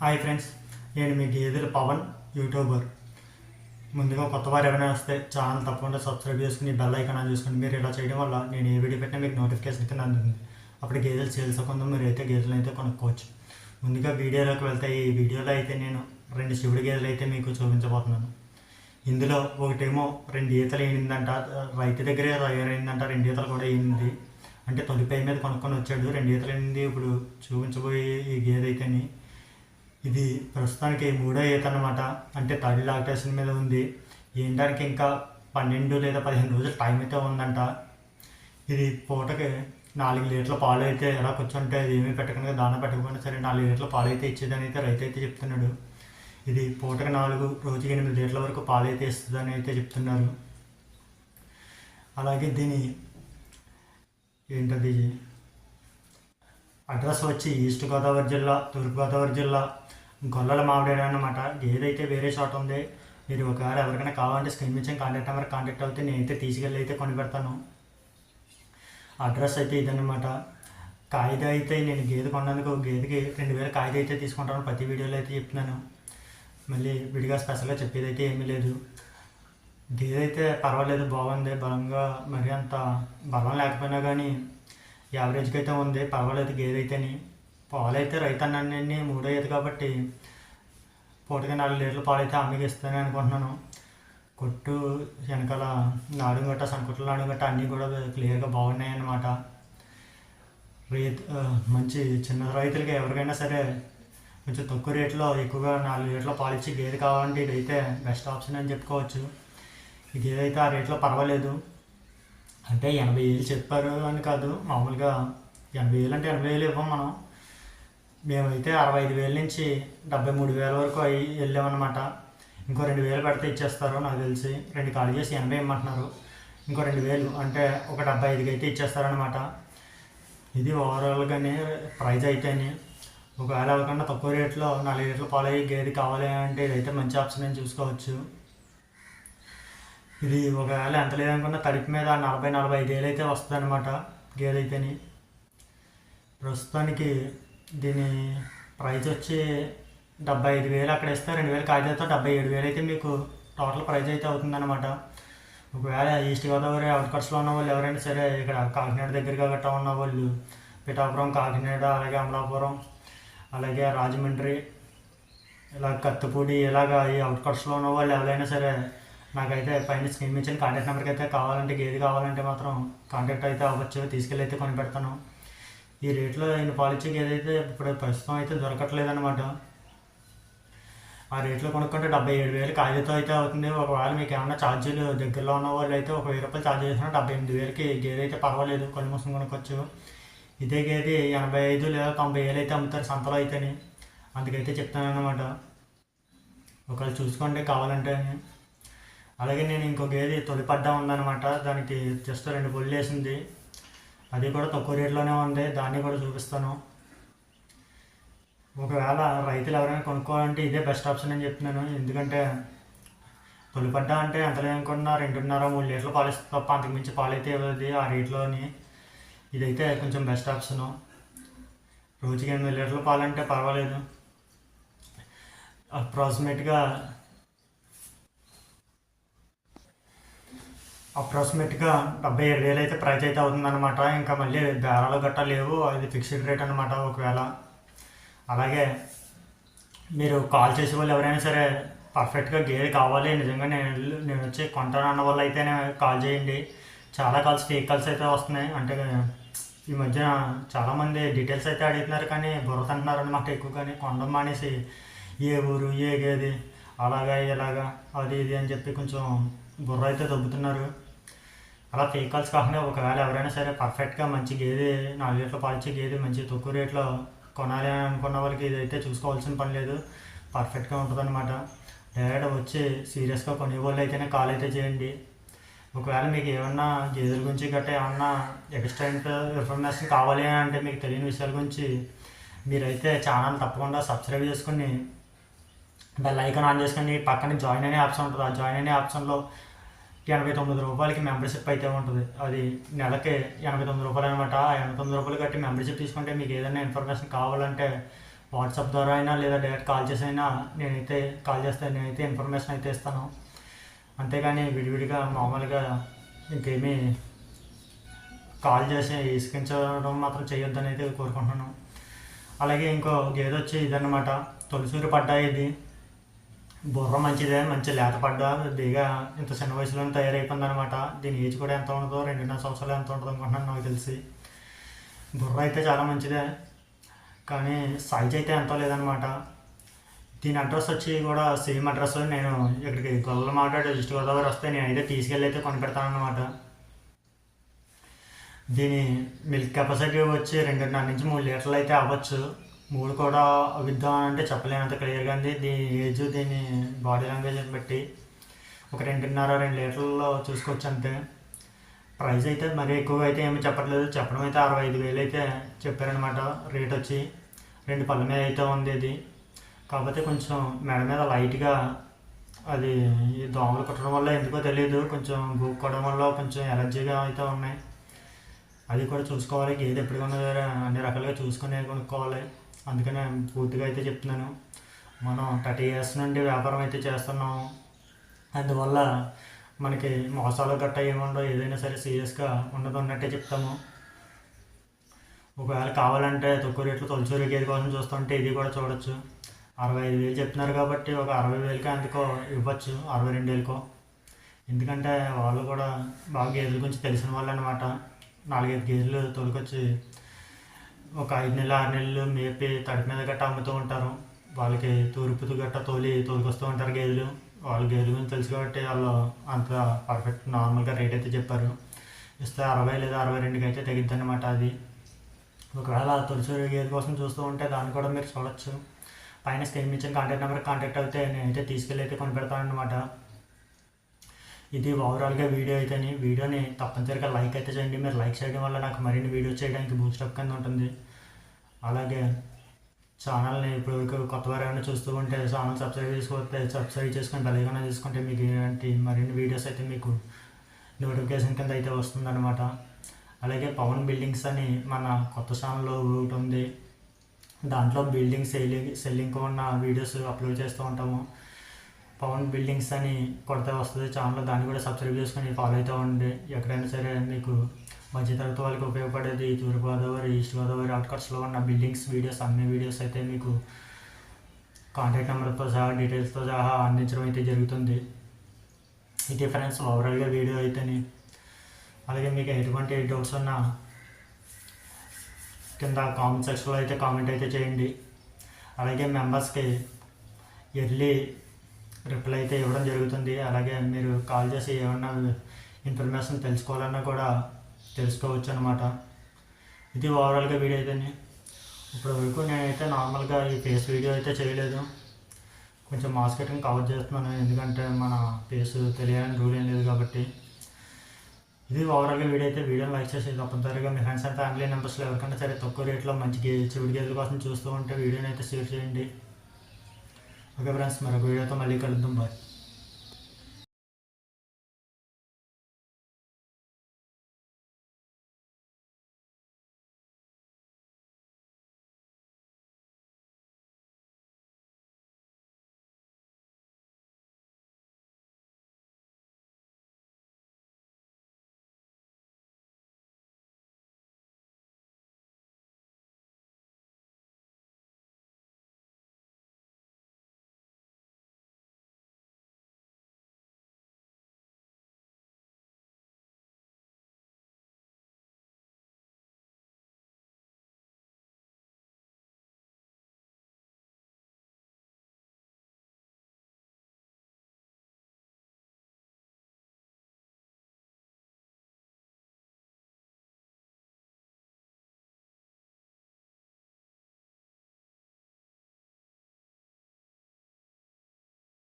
Hi friends నేను మీ గేదెల Pawan YouTuber. ముందుగా కొత్త వారు ఎవరైనా వస్తే ఛానల్ తప్పకుండా సబ్స్క్రైబ్ చేసుకుని బెల్ ఐకాన్ ఆన్ చేసుకుని మీరు ఇలా చేయడం వల్ల నేను ఏ వీడియో పెట్టినా మీకు నోటిఫికేషన్ కింద అందుతుంది. అప్పుడు గేదెలు సేల్స్ అవ్వకుండా మీరు అయితే గేదెలు అయితే కొనుక్కోవచ్చు. ముందుగా వీడియోలోకి వెళ్తే ఈ వీడియోలో అయితే నేను రెండు శివుడి గేదెలు అయితే మీకు చూపించబోతున్నాను. ఇందులో ఒకటేమో రెండు ఈతలు వేయిందంట రైతు దగ్గరే తయారైందంట రెండు ఈతలు కూడా ఏంది అంటే తొలిపై మీద కొనుక్కొని వచ్చాడు రెండు ఈతలు ఏంది ఇప్పుడు చూపించబోయే ఈ గేదె అయితేని ఇది ప్రస్తుతానికి మూడో ఈత అనమాట అంటే థర్డ్ లాక్టేషన్ మీద ఉంది. ఏంటానికి ఇంకా పన్నెండు లేదా పదిహేను రోజులు టైం అయితే ఉందంట. ఇది పూటకి నాలుగు లీటర్ల పాలు అయితే ఎలా కూర్చుంటే అది ఏమీ పెట్టకుండా దాన పెట్టకపోయినా సరే నాలుగు లీటర్ల పాలు అయితే ఇచ్చేదని అయితే రైతు అయితే చెప్తున్నాడు. ఇది పూటకి నాలుగు రోజుకి ఎనిమిది లీటర్ల వరకు పాలు అయితే ఇస్తుందని అయితే చెప్తున్నారు. అలాగే దీని ఏంటది? అడ్రస్ వచ్చి ఈస్ట్ గోదావరి జిల్లా తూర్పు గోదావరి జిల్లా గొల్లల మామిడి అనమాట ఏదైతే వేరే షాట్ ఉంది మీరు ఒకవేళ ఎవరికైనా కావాలంటే స్క్రీన్ మీద కాంటాక్ట్ నెంబర్ కాంటాక్ట్ అవుతే నేనైతే తీసుకెళ్ళి అయితే కొని పెడతాను. అడ్రస్ అయితే ఇదన్నమాట. కాగిత అయితే నేను గేదె కొన్నందుకు గేదెకి రెండు వేల కాగిత అయితే తీసుకుంటాను ప్రతి వీడియోలో అయితే చెప్తున్నాను. మళ్ళీ విడిగా స్పెషల్గా చెప్పేది అయితే ఏమీ లేదు. గేదె అయితే పర్వాలేదు బాగుంది బలంగా మరి అంత బలం లేకపోయినా కానీ యావరేజ్కి అయితే ఉంది పర్వాలేదు గేదె అయితేని పాలైతే అయితే రైతన్నాన్ని మూడో ఈత కాబట్టి పూటకి నాలుగు లీటర్ల పాలు అయితే ఇస్తానని అనుకుంటున్నాను. కొట్టు వెనకాల నాడు గట్ట సనకొట్ల నాడు గట్ట అన్నీ కూడా క్లియర్గా బాగున్నాయి అన్నమాట రైతు మంచి చిన్న రైతులకి ఎవరికైనా సరే కొంచెం తక్కువ రేట్లో ఎక్కువగా నాలుగు లీటర్ల పాలు గేదె కావాలంటే ఇదైతే బెస్ట్ ఆప్షన్ అని చెప్పుకోవచ్చు. ఈ గేదె అయితే ఆ రేట్లో పర్వాలేదు. అంటే ఎనభై వేలు చెప్పారు అని కాదు మామూలుగా ఎనభై వేలు అంటే ఎనభై వేలు ఇవ్వం మనం. మేమైతే అరవై ఐదు వేల నుంచి డెబ్బై మూడు వేల వరకు అయ్యి వెళ్ళామన్నమాట. ఇంకో రెండు వేలు పెడితే ఇచ్చేస్తారు నాకు తెలిసి. రెండు కాల్ చేసి ఎనభై ఇమ్మంటున్నారు. ఇంకో రెండు వేలు అంటే ఒక డెబ్బై ఐదుకి అయితే ఇచ్చేస్తారనమాట ఇది ఓవరాల్గానే ప్రైజ్ అయితేనే. ఒకవేళ అవ్వకుండా తక్కువ రేట్లో నాలుగు లీటర్ల పాలు అయ్యి గేదె కావాలి అంటే ఇదైతే మంచి ఆప్షన్ అని చూసుకోవచ్చు. ఇది ఒకవేళ ఎంత లేదనుకున్నా తడిపి మీద నలభై నలభై ఐదు వేలు అయితే వస్తుంది అనమాట గేదె అయితేని. ప్రస్తుతానికి దీని ప్రైజ్ వచ్చి డెబ్బై ఐదు వేలు అక్కడ ఇస్తే రెండు వేలు కాగితాలతో డెబ్బై ఏడు వేలు అయితే మీకు టోటల్ ప్రైజ్ అయితే అవుతుందన్నమాట. ఒకవేళ ఈస్ట్ గోదావరి అవుట్కట్స్లో ఉన్న వాళ్ళు ఎవరైనా సరే ఇక్కడ కాకినాడ దగ్గరగా గట్టా ఉన్న వాళ్ళు పిఠాపురం కాకినాడ అలాగే అమలాపురం అలాగే రాజమండ్రి ఇలా కత్తిపూడి ఇలాగ ఈ అవుట్కట్స్లో ఉన్న వాళ్ళు ఎవరైనా సరే నాకైతే పైన స్క్రీన్ ఇచ్చిన కాంటాక్ట్ నెంబర్కి అయితే కావాలంటే గేది కావాలంటే మాత్రం కాంటాక్ట్ అయితే అవ్వచ్చు. తీసుకెళ్ళి అయితే కొని పెడతాను. ఈ రేట్లో ఆయన పాలిచ్చే గేదె అయితే ఇప్పుడు ప్రస్తుతం అయితే దొరకట్లేదన్నమాట. ఆ రేట్లో కొనుక్కుంటే డెబ్బై ఏడు వేలు కాగితం అయితే అవుతుంది. ఒకవేళ మీకు ఏమన్నా ఛార్జీలు దగ్గరలో ఉన్న వాళ్ళు అయితే ఒక వెయ్యి రూపాయలు ఛార్జ్ చేసినా డెబ్బై ఎనిమిది వేలకి గేదె అయితే పర్వాలేదు. కొన్ని మూసుకొని కొనుక్కోవచ్చు. ఇదే గేదె ఎనభై ఐదు లేదా తొంభై వేలు అయితే అమ్ముతారు సంతలో అయితేనే. అందుకైతే చెప్తాను అనమాట ఒకవేళ చూసుకోండి కావాలంటే అలాగే నేను ఇంకో గేది తొలిపడ్డా ఉందన్నమాట. దానికి జస్ట్ రెండు బొళ్ళు వేసింది. అది కూడా తక్కువ రేట్లోనే ఉంది. దాన్ని కూడా చూపిస్తాను. ఒకవేళ రైతులు ఎవరైనా కొనుక్కోవాలంటే ఇదే బెస్ట్ ఆప్షన్ అని చెప్తున్నాను. ఎందుకంటే తొలిపడ్డ అంటే ఎంత లేదనుకున్నా రెండున్నర మూడు లీటర్లు పాలు ఇస్తుంది తప్ప అంతకు మించి పాలు అయితే ఇవ్వదు ఆ రేట్లోని. ఇదైతే కొంచెం బెస్ట్ ఆప్షను. రోజుకి ఎనిమిది లీటర్ల పాలంటే పర్వాలేదు. అప్రాక్సిమేట్గా అప్రాక్సిమేట్గా డెబ్బై ఏడు వేలు అయితే ప్రైస్ అయితే అవుతుందన్నమాట. ఇంకా మళ్ళీ బేరాలు గట్టా లేవు. అది ఫిక్స్డ్ రేట్ అనమాట ఒకవేళ. అలాగే మీరు కాల్ చేసే వాళ్ళు ఎవరైనా సరే పర్ఫెక్ట్గా గేర్ కావాలి. నిజంగా నేను నేను వచ్చి కొంటాను అన్న వాళ్ళు అయితేనే కాల్ చేయండి. చాలా కాల్స్ ఫేక్ కాల్స్ అయితే వస్తున్నాయి. అంటే ఈ మధ్య చాలామంది డీటెయిల్స్ అయితే అడుగుతున్నారు కానీ బుర్ర అంటున్నారు అనమాట ఎక్కువ కానీ కొండం మానేసి ఏ ఊరు ఏ గేది అలాగా ఇలాగా అది ఇది అని చెప్పి కొంచెం బుర్ర అయితే దొబ్బుతున్నారు అలా ఫేక్ కాల్స్ కాకుండా ఒకవేళ ఎవరైనా సరే పర్ఫెక్ట్గా మంచి గేదె నాలుగు లీటర్లు పాలిచ్చే గేదె మంచి తక్కువ రేట్లో కొనాలి అని అనుకున్న వాళ్ళకి ఇదైతే చూసుకోవాల్సిన పని లేదు. పర్ఫెక్ట్గా ఉంటుందన్నమాట. డైరెక్ట్ వచ్చి సీరియస్గా కొనేవాళ్ళు అయితేనే కాల్ అయితే చేయండి. ఒకవేళ మీకు ఏమన్నా గేదెల గురించి గట్రా ఏమన్నా ఎక్స్ట్రా ఇన్ఫర్మేషన్ కావాలి అని అంటే మీకు తెలియని విషయాల గురించి మీరైతే ఛానల్ తప్పకుండా సబ్స్క్రైబ్ చేసుకుని బెల్ ఐకాన్ ఆన్ చేసుకొని పక్కన జాయిన్ అనే ఆప్షన్ ఉంటుంది. ఆ జాయిన్ అనే ఆప్షన్లో ఎనభై తొమ్మిది రూపాయలకి మెంబర్షిప్ అయితే ఉంటుంది. అది నెలకి ఎనభై తొమ్మిది రూపాయలు అనమాట ఆ ఎనభై తొమ్మిది రూపాయలు కట్టి మెంబర్షిప్ తీసుకుంటే మీకు ఏదైనా ఇన్ఫర్మేషన్ కావాలంటే వాట్సాప్ ద్వారా అయినా లేదా డైరెక్ట్ కాల్ చేసి అయినా నేనైతే కాల్ చేస్తే నేనైతే ఇన్ఫర్మేషన్ అయితే ఇస్తాను. అంతేగాని విడివిడిగా మామూలుగా ఇంకేమీ కాల్ చేసి ఇసుకించడం మాత్రం చేయొద్దని అయితే కోరుకుంటున్నాను. అలాగే ఇంకో గేదె వచ్చి ఇదన్నమాట. తొలిసూరి పడ్డాయి ఇది. బుర్ర మంచిదే మంచి లేత పడ్డా దిగా ఇంత చిన్న వయసులోనే తయారైపోయింది అనమాట దీని ఏజ్ కూడా ఎంత ఉండదో రెండున్నర సంవత్సరాలు ఎంత ఉంటుందో అనుకుంటున్నాను నాకు తెలిసి. బుర్ర అయితే చాలా మంచిదే కానీ సైజ్ అయితే ఎంతో లేదనమాట. దీని అడ్రస్ వచ్చి కూడా సేమ్ అడ్రస్ నేను ఇక్కడికి గొల్ల మాట్లాడే ఈస్ట్ గోదావరి వస్తే నేనైతే తీసుకెళ్ళి అయితే కొనిపెడతాను అనమాట దీని మిల్క్ కెపాసిటీ వచ్చి రెండున్నర నుంచి మూడు లీటర్లు అయితే అవ్వచ్చు. మూడు కూడా అవిద్దాం అంటే చెప్పలేనంత క్లియర్గా ఉంది. దీని ఏజ్ దీని బాడీ లాంగ్వేజ్ని బట్టి ఒక రెండున్నర రెండు లీటర్లలో చూసుకోవచ్చు అంతే. ప్రైస్ అయితే మరీ ఎక్కువ అయితే ఏమీ చెప్పట్లేదు. చెప్పడం అయితే అరవై ఐదు వేలు అయితే చెప్పారనమాట రేట్ వచ్చి రెండు పళ్ళ మీద అయితే ఉంది ఇది. కాకపోతే కొంచెం మెడ మీద లైట్గా అది ఈ దోమలు కుట్టడం వల్ల ఎందుకో తెలియదు కొంచెం గూక్కోవడం వల్ల కొంచెం ఎలర్జీగా అయితే ఉన్నాయి. అది కూడా చూసుకోవాలి. ఏది ఎప్పుడు ఉన్నదో అన్ని రకాలుగా చూసుకుని కొనుక్కోవాలి. అందుకనే పూర్తిగా అయితే చెప్తున్నాను. మనం థర్టీ ఇయర్స్ నుండి వ్యాపారం అయితే చేస్తున్నాం అందువల్ల మనకి మోసాలు గట్ట ఏముండో ఏదైనా సరే సీరియస్గా ఉన్నది ఉన్నట్టే చెప్తాము. ఒకవేళ కావాలంటే తక్కువ రేట్లు తొలచూరి గేదె కోసం చూస్తుంటే ఇది కూడా చూడొచ్చు. అరవై ఐదు వేలు చెప్తున్నారు కాబట్టి ఒక అరవై వేలకి అందుకో ఇవ్వచ్చు. అరవై రెండు వేలకో. ఎందుకంటే వాళ్ళు కూడా బాగా గేదెల గురించి తెలిసిన వాళ్ళు అనమాట నాలుగైదు గేదెలు తొలికొచ్చి ఒక ఐదు నెలలు ఆరు నెలలు మేపి తడి మీద గట్ట అమ్ముతూ ఉంటారు. వాళ్ళకి తూర్పుతు గట్ట తోలి తోలుకొస్తూ ఉంటారు గేదెలు. వాళ్ళ గేదెల గురించి తెలుసు కాబట్టి వాళ్ళు అంత పర్ఫెక్ట్ నార్మల్గా రేట్ అయితే చెప్పారు. ఇస్తే అరవై లేదా అరవై రెండుకి అయితే తగ్గిద్ది అనమాట అది. ఒకవేళ తులసి గేదె కోసం చూస్తూ ఉంటే దాన్ని కూడా మీరు చూడొచ్చు. పైన స్క్రీన్ ఇచ్చిన కాంటాక్ట్ నెంబర్ కాంటాక్ట్ అయితే నేనైతే తీసుకెళ్ళి అయితే కొని పెడతాను అనమాట ఇది ఓవరాల్గా వీడియో అయితేనే వీడియోని తప్పనిసరిగా లైక్ అయితే చేయండి. మీరు లైక్ చేయడం వల్ల నాకు మరిన్ని వీడియోస్ చేయడానికి బూస్టప్ కింద ఉంటుంది. అలాగే ఛానల్ని ఇప్పుడు కొత్త వారు ఏమైనా చూస్తూ ఉంటే ఛానల్ సబ్స్క్రైబ్ చేసుకోతే సబ్స్క్రైబ్ చేసుకొని బెల్లైనా తీసుకుంటే మీకు ఇలాంటి మరిన్ని వీడియోస్ అయితే మీకు నోటిఫికేషన్ కింద అయితే వస్తుందన్నమాట. అలాగే పవన్ బిల్డింగ్స్ అని మన కొత్త ఛానల్లో ఒకటి ఉంది. దాంట్లో బిల్డింగ్ సెల్లింగ్ సెల్లింగ్ ఉన్న వీడియోస్ అప్లోడ్ చేస్తూ ఉంటాము. పవన్ బిల్డింగ్స్ అని కొడితే వస్తుంది ఛానల్ దాన్ని కూడా సబ్స్క్రైబ్ చేసుకొని ఫాలో అవుతూ ఉండి ఎక్కడైనా సరే మీకు మధ్యతరగతి వాళ్ళకి ఉపయోగపడేది తూర్పుగోదావరి ఈస్ట్ గోదావరి అవుట్కట్స్లో ఉన్న బిల్డింగ్స్ వీడియోస్ అన్ని వీడియోస్ అయితే మీకు కాంటాక్ట్ నెంబర్తో సహా డీటెయిల్స్తో సహా అందించడం అయితే జరుగుతుంది. ఇది ఫ్రెండ్స్ ఓవరాల్గా వీడియో అయితేని. అలాగే మీకు ఎటువంటి డౌట్స్ ఉన్నా కింద కామెంట్ సెక్షన్లో అయితే కామెంట్ అయితే చేయండి. అలాగే మెంబర్స్కి ఎర్లీ రిప్లై అయితే ఇవ్వడం జరుగుతుంది. అలాగే మీరు కాల్ చేసి ఏమన్నా ఇన్ఫర్మేషన్ తెలుసుకోవాలన్నా కూడా తెలుసుకోవచ్చు అనమాట ఇది ఓవరాల్గా వీడియో అయితే ఇప్పటి వరకు నేనైతే నార్మల్గా ఈ ఫేస్ వీడియో అయితే చేయలేదు. కొంచెం మార్కెటింగ్ కవర్ చేస్తున్నాను. ఎందుకంటే మన ఫేస్ తెలియాలని రూల్ ఏం లేదు కాబట్టి. ఇది ఓవరాల్గా వీడియో అయితే వీడియోని లైక్ చేసి తప్పనిసరిగా మీ ఫ్రెండ్స్ అండ్ ఫ్యామిలీ మెంబర్స్లో ఎవరికైనా సరే తక్కువ రేట్లో మంచి గే చెవిడి గేదెల కోసం చూస్తూ ఉంటే వీడియోని అయితే షేర్ చేయండి. अगर ब्रांच मारा गोयडा तो मालिकाला दुंबार